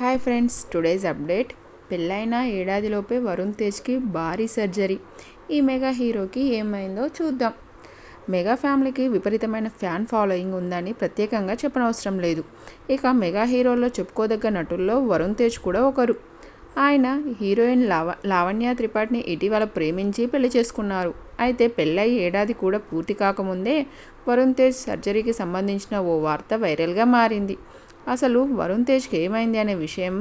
Hi friends today's update. పెళ్ళైన ఏడాదిలోపే వరుణ్ తేజ్కి భారీ surgery. ఈ మెగా హీరోకి ఏమైందో చూద్దాం. మెగా ఫ్యామిలీకి విపరీతమైన ఫ్యాన్ ఫాలోయింగ్ ఉందని ప్రత్యేకంగా చెప్పనవసరం లేదు. ఇక మెగా హీరోల్లో చెప్పుకోదగ్గ నటుల్లో వరుణ్ తేజ్ కూడా ఒకరు. ఆయన హీరోయిన్ లావ లావణ్య త్రిపాఠిని ఇటీవల ప్రేమించి పెళ్ళి చేసుకున్నారు. అయితే పెళ్ళై ఏడాది కూడా పూర్తి కాకముందే వరుణ్ తేజ్ సర్జరీకి సంబంధించిన ఓ వార్త వైరల్గా మారింది. అసలు వరుణ్ తేజ్కి ఏమైంది అనే విషయం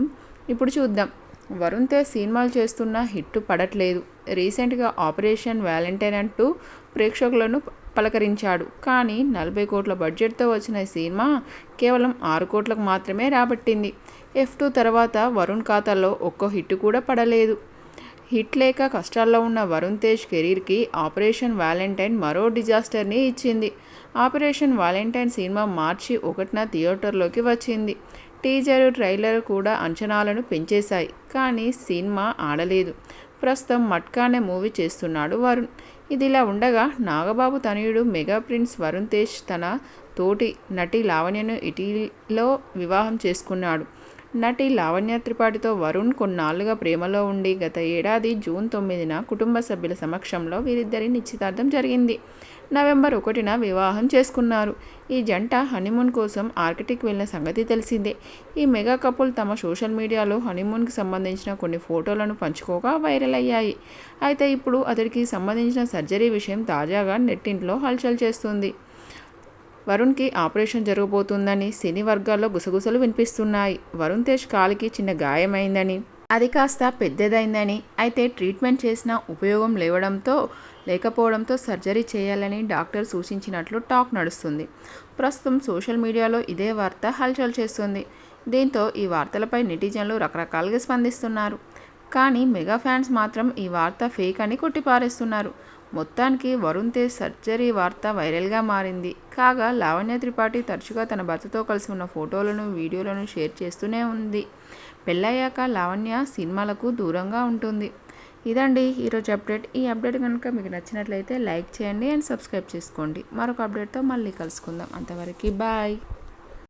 ఇప్పుడు చూద్దాం. వరుణ్ తేజ్ సినిమాలు చేస్తున్న హిట్ పడట్లేదు. రీసెంట్గా ఆపరేషన్ వ్యాలంటైన్ అంటూ ప్రేక్షకులను పలకరించాడు. కానీ నలభై కోట్ల బడ్జెట్తో వచ్చిన సినిమా కేవలం ఆరు కోట్లకు మాత్రమే రాబట్టింది. ఎఫ్ టూ తర్వాత వరుణ్ ఖాతాలో ఒక్క హిట్ కూడా పడలేదు. హిట్ లేక కష్టాల్లో ఉన్న వరుణ్ తేజ్ కెరీర్కి ఆపరేషన్ వ్యాలంటైన్ మరో డిజాస్టర్ని ఇచ్చింది. ఆపరేషన్ వ్యాలంటైన్ సినిమా మార్చి ఒకటిన థియేటర్లోకి వచ్చింది. టీజర్ ట్రైలర్ కూడా అంచనాలను పెంచేశాయి కానీ సినిమా ఆడలేదు. ప్రస్తుతం మట్కానే మూవీ చేస్తున్నాడు వరుణ్. ఇదిలా ఉండగా నాగబాబు తనయుడు మెగా ప్రిన్స్ వరుణ్ తేజ్ తన తోటి నటి లావణ్యను ఇటీలో వివాహం చేసుకున్నాడు. నటి లావణ్య త్రిపాఠితో వరుణ్ కొన్నాళ్ళుగా ప్రేమలో ఉండి గత ఏడాది జూన్ తొమ్మిదిన కుటుంబ సభ్యుల సమక్షంలో వీరిద్దరి నిశ్చితార్థం జరిగింది. నవంబర్ ఒకటిన వివాహం చేసుకున్నారు. ఈ జంట హనీమూన్ కోసం ఆర్కిటిక్ వెళ్ళిన సంగతి తెలిసిందే. ఈ మెగా కపుల్ తమ సోషల్ మీడియాలో హనీమూన్కి సంబంధించిన కొన్ని ఫోటోలను పంచుకోగా వైరల్ అయ్యాయి. అయితే ఇప్పుడు అతడికి సంబంధించిన సర్జరీ విషయం తాజాగా నెట్టింట్లో హల్చల్ చేస్తుంది. వరుణ్కి ఆపరేషన్ జరగబోతుందని సినీ వర్గాల్లో గుసగుసలు వినిపిస్తున్నాయి. వరుణ్ తేజ్ కాలికి చిన్న గాయమైందని అది కాస్త పెద్దదైందని అయితే ట్రీట్మెంట్ చేసిన ఉపయోగం లేవడంతో లేకపోవడంతో సర్జరీ చేయాలని డాక్టర్ సూచించినట్లు టాక్ నడుస్తుంది. ప్రస్తుతం సోషల్ మీడియాలో ఇదే వార్త హల్చల్ చేస్తుంది. దీంతో ఈ వార్తలపై నెటిజన్లు రకరకాలుగా స్పందిస్తున్నారు. కానీ మెగా ఫ్యాన్స్ మాత్రం ఈ వార్త ఫేక్ అని కొట్టిపారేస్తున్నారు. మొత్తానికి వరుణ్ తేజ్ సర్జరీ వార్త వైరల్గా మారింది. కాగా లావణ్య త్రిపాఠి తరచుగా తన భర్తతో కలిసి ఉన్న ఫోటోలను వీడియోలను షేర్ చేస్తూనే ఉంది. పెళ్ళయ్యాక లావణ్య సినిమాలకు దూరంగా ఉంటుంది. ఇదండి ఈరోజు అప్డేట్. ఈ అప్డేట్ కనుక మీకు నచ్చినట్లయితే లైక్ చేయండి అండ్ సబ్స్క్రైబ్ చేసుకోండి. మరొక అప్డేట్తో మళ్ళీ కలుసుకుందాం. అంతవరకు బాయ్.